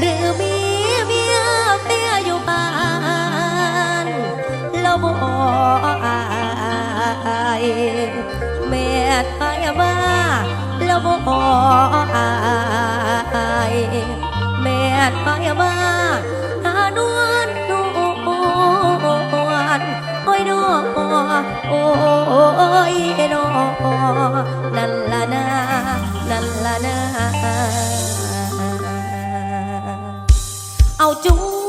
หรือเมียเมียเมียอยู่บ้านเราบ่อไอเม่ตายว่าเราบ่อไอเม่ตายว่าหานวลนวลโอ้ยนอโอ้ยนอนั่นละนะนั่นละนะ เอาจุ้ง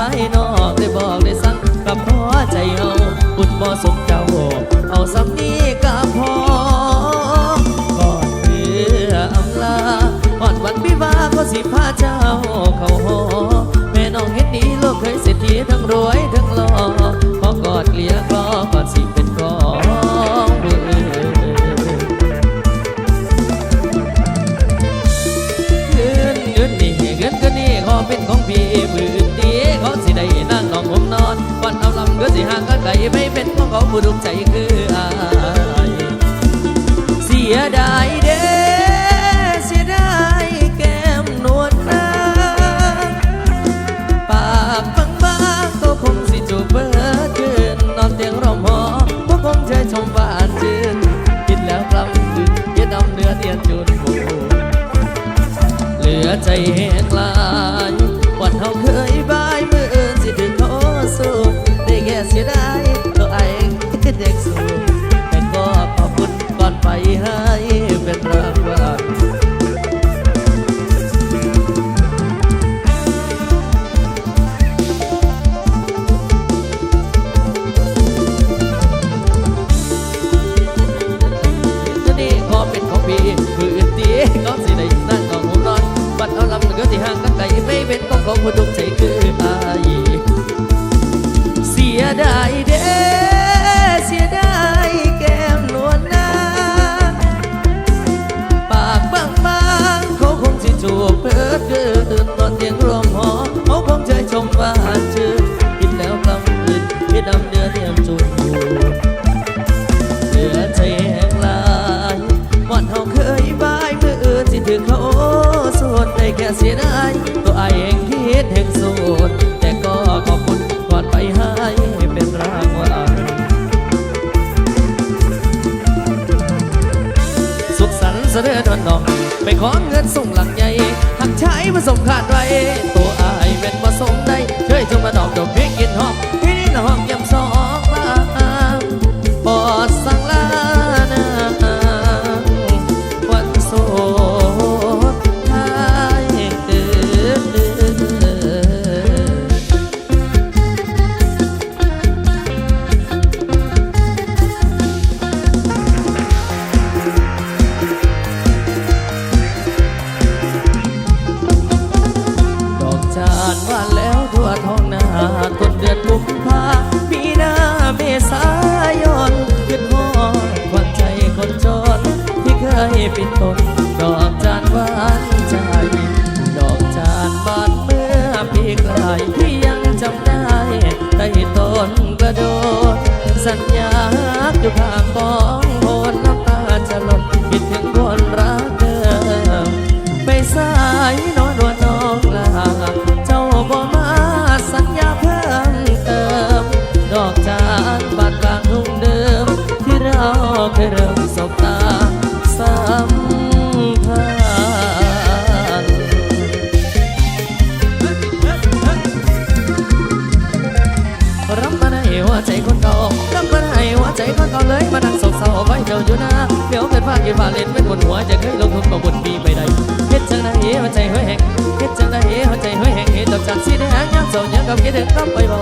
บานอกได้บอกได้สั่งกับพอใจเฮาบุญบ่สมเจ้า เอาสักนี้กับพอก่อนเพื่ออำลาหอดวันวิวาก็สิพาเจ้าเข้าหอแม่น้องเห็นนี้โลกเคยเศรษฐีทั้งรวยทั้งหล่อขอกอดเลียกลอกอดสิ ไม่เป็นของเขาผู้ทุกใจคืออายเสียดายเด้เสียดายแก้มนวลนางปากบางบางก็คงสิจูบเบิดเยืนนอนเตียงร่มงหอก็คงใจชมบ้านจืนกินแล้วกลับดึกย็นดำเนื้อเตียนจุดหูเหลือใจแห้งลายวันเฮาเคยบายเมืออื่นสิถึงโอสุขได้แก่เสียดาย would don't take. เสด็จดอนดอง ไปขอเงินส่งหลังใหญ่หักใช้ผสมขาดไว้ ตัวอายเป็นผสมได้ช่วยจงมาดอกดอกพิกกินหอม เคยปิดตนดอกจานหวานใจดอกจานบานเมื่อปีกลายที่ยังจำได้ใต้ต้นกระโดดสัญญาอยู่ข้างกอ ยวเป็นฟ้าเล่นเป็นบนหัวจะเคยลงทุนมาบนปีไปได้เฮ็ดจังไดหัวใจห้อยแหงเฮ็ดจังไดหัวใจห้อยแหงเฮ็ดดอกจันทร์สีแดงยามเจ้ายามกับคิดถึงกับไปบ่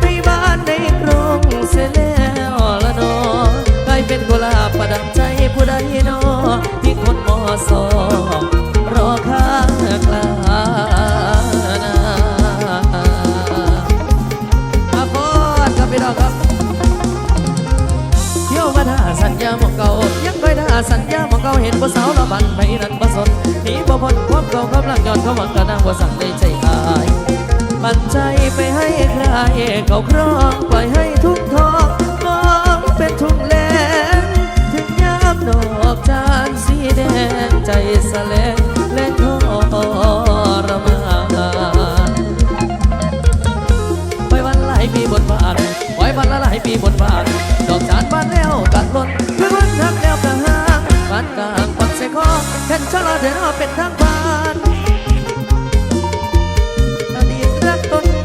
ไปบ้านในกรงเสียแล้วละนอกลายเป็นกุหลาบประดับใจผู้ใดเนอที่คนมอสอรอข้ากลานาอาพอดครับพี่น้องครับเที่ยวมาท่าสัญญาหมองเก่ายังคอยท่าสัญญาหมองเก่าเห็นผู้สาวละบันไปนั้นบ่สนหนีบ่พ้นความเก่ากำลังย้อนเขาหวังกระนางบ่สั่งในใจอาย ปันใจไปให้ใครเขาครองปล่อยให้ทุกทองมองเป็นทุ่งแลงถึงยามดอกจานสีแดงใจสะแลงและทรมานไว้วันหลายปีบนบานไว้วันละหลายปีบนบานดอกจานบานแล้วกัดล้นคือคนทักแล้วกะหางบานกลางปักใส่คอแค่นชะลอเดินออกเป็นทางผ่าน อ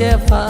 解乏。